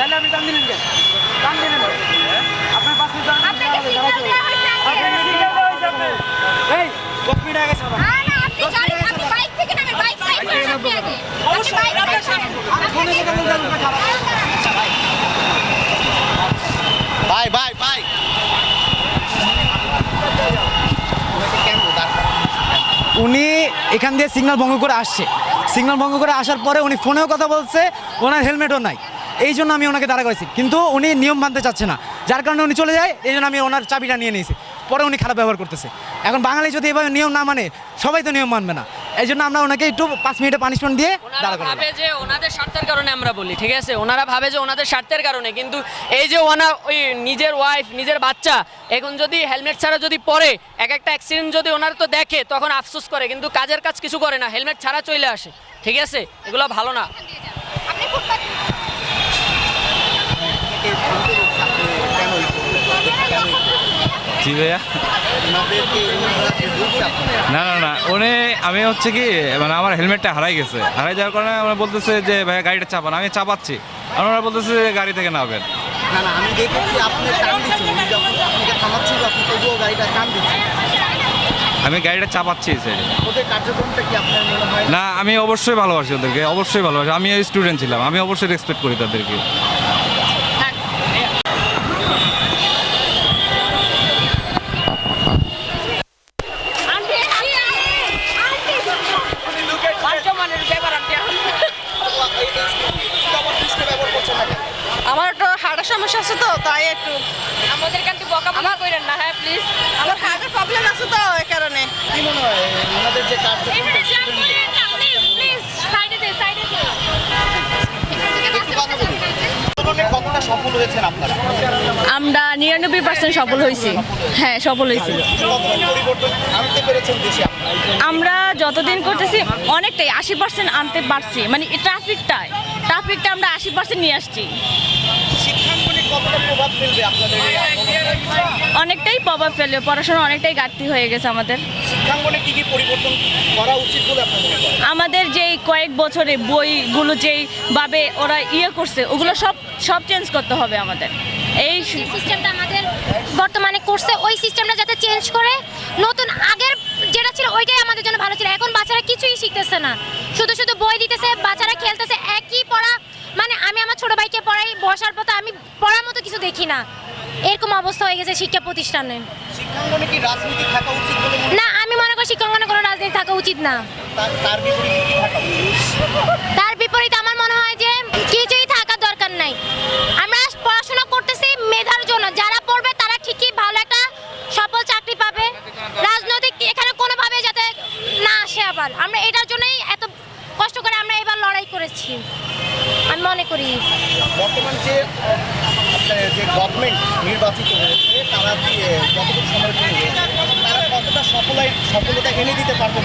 তাহলে আপনি দাম দিলেন কেন? দাম দিলেন আপনার পাশে উনি এখান দিয়ে সিগনাল ভঙ্গ করে আসছে। সিগনাল ভঙ্গ করে আসার পরে উনি ফোনেও কথা বলছে ওনার হেলমেটও নাই। এই জন্য আমি ওনাকে দাঁড়া করেছি। কিন্তু উনি নিয়ম মানতে চাচ্ছে না। যার কারণে উনি চলে যায় এই জন্য আমি ওনার চাবিটা নিয়ে নিয়েছি। পরে উনি খারাপ ব্যবহার করতেছে। এখন বাঙালি যদি এভাবে নিয়ম না মানে সবাই তো নিয়ম মানবে না। এই জন্য আমরা ওনাকে একটু পাঁচ মিনিটে পানিশমেন্ট দিয়ে দাঁড়া ভাবে যে ওনাদের স্বার্থের কারণে আমরা বলি ঠিক আছে? ওনারা ভাবে যে ওনাদের স্বার্থের কারণে। কিন্তু এই যে ওনা ওই নিজের ওয়াইফ নিজের বাচ্চা এখন যদি হেলমেট ছাড়া যদি পরে এক একটা অ্যাক্সিডেন্ট যদি ওনারা তো দেখে তখন আফসোস করে। কিন্তু কাজের কাজ কিছু করে না হেলমেট ছাড়া চলে আসে। ঠিক আছে? এগুলো ভালো না আপনি ফুটপাত জি ভাইয়া না না না উনি আমি হচ্ছে কি মানে আমার হেলমেটটা হারাই গেছে। হারাই যাওয়ার কারণে আমরা বলতেছে যে ভাইয়া গাড়িটা চাপান। আমি চাপাচ্ছি। আর ওনারা বলতেছে যে গাড়ি থেকে নামবেন। না না আমি দেখেছি আপনি টান দিচ্ছেন। যখন আপনাকে থামাচ্ছিল আপনি তবুও গাড়িটা টান দিচ্ছেন। আমি গাড়িটা চাপাচ্ছি এই ওদের কার্যক্রমটা কি আপনার মনে হয়? না আমি অবশ্যই ভালোবাসি ওদেরকে অবশ্যই ভালোবাসি। আমি স্টুডেন্ট ছিলাম আমি অবশ্যই রেসপেক্ট করি তাদেরকে আমার একটু হার্টের সমস্যা আছে তো তাই একটু। আমাদের কাছে বকা করেন না হ্যাঁ প্লিজ আমার হার্টের প্রবলেম আছে তো এই কারণে। কি মনে হয় ওনাদের যে আমরা নিরানব্বই পার্সেন্ট সফল হয়েছি। হ্যাঁ সফল হয়েছি। আমরা যতদিন করতেছি অনেকটাই আশি পার্সেন্ট আনতে পারছি। মানে ট্রাফিকটায় ট্রাফিকটা আমরা আশি পার্সেন্ট নিয়ে আসছি। প্রভাব ফেলবে? অনেকটাই প্রভাব ফেলে পড়াশোনা অনেকটাই ঘাটতি হয়ে গেছে আমাদের। শিক্ষাঙ্গনে কি কি পরিবর্তন করা উচিত বলে আপনার মনে করেন আমাদের যেই কয়েক বছরে বইগুলো যেইভাবে ওরা ইয়ে করছে ওগুলো সব সব চেঞ্জ করতে হবে আমাদের। এই সিস্টেমটা আমাদের বর্তমানে করছে ওই সিস্টেমটা যাতে চেঞ্জ করে নতুন আগের যেটা ছিল ওইটাই আমাদের জন্য ভালো ছিল। এখন বাচ্চারা কিছুই শিখতেছে না। শুধু শুধু বই দিতেছে বাচ্চারা না। এরকম অবস্থা হয়ে গেছে শিক্ষা প্রতিষ্ঠানে। না আমি মনে করি শিক্ষাঙ্গনে কোনো রাজনীতি থাকা উচিত না। তার বিপরীতে আমার মনে হয় যে কিছুই থাকার দরকার নাই। আমরা পড়াশোনা করতেছি মেধার জন্য। যারা পড়বে তারা ঠিকই ভালো একটা সফল চাকরি পাবে। রাজনৈতিক এখানে কোনোভাবে যাতে না আসে আবার। আমরা এটার জন্যই এত কষ্ট করে আমরা এবার লড়াই করেছি। আমি মনে করি। বর্তমান যে যে গভর্নমেন্ট নির্বাচিত হয়েছে তারা যতটুকু সময় তারা কতটা সফলতা এনে দিতে পারবে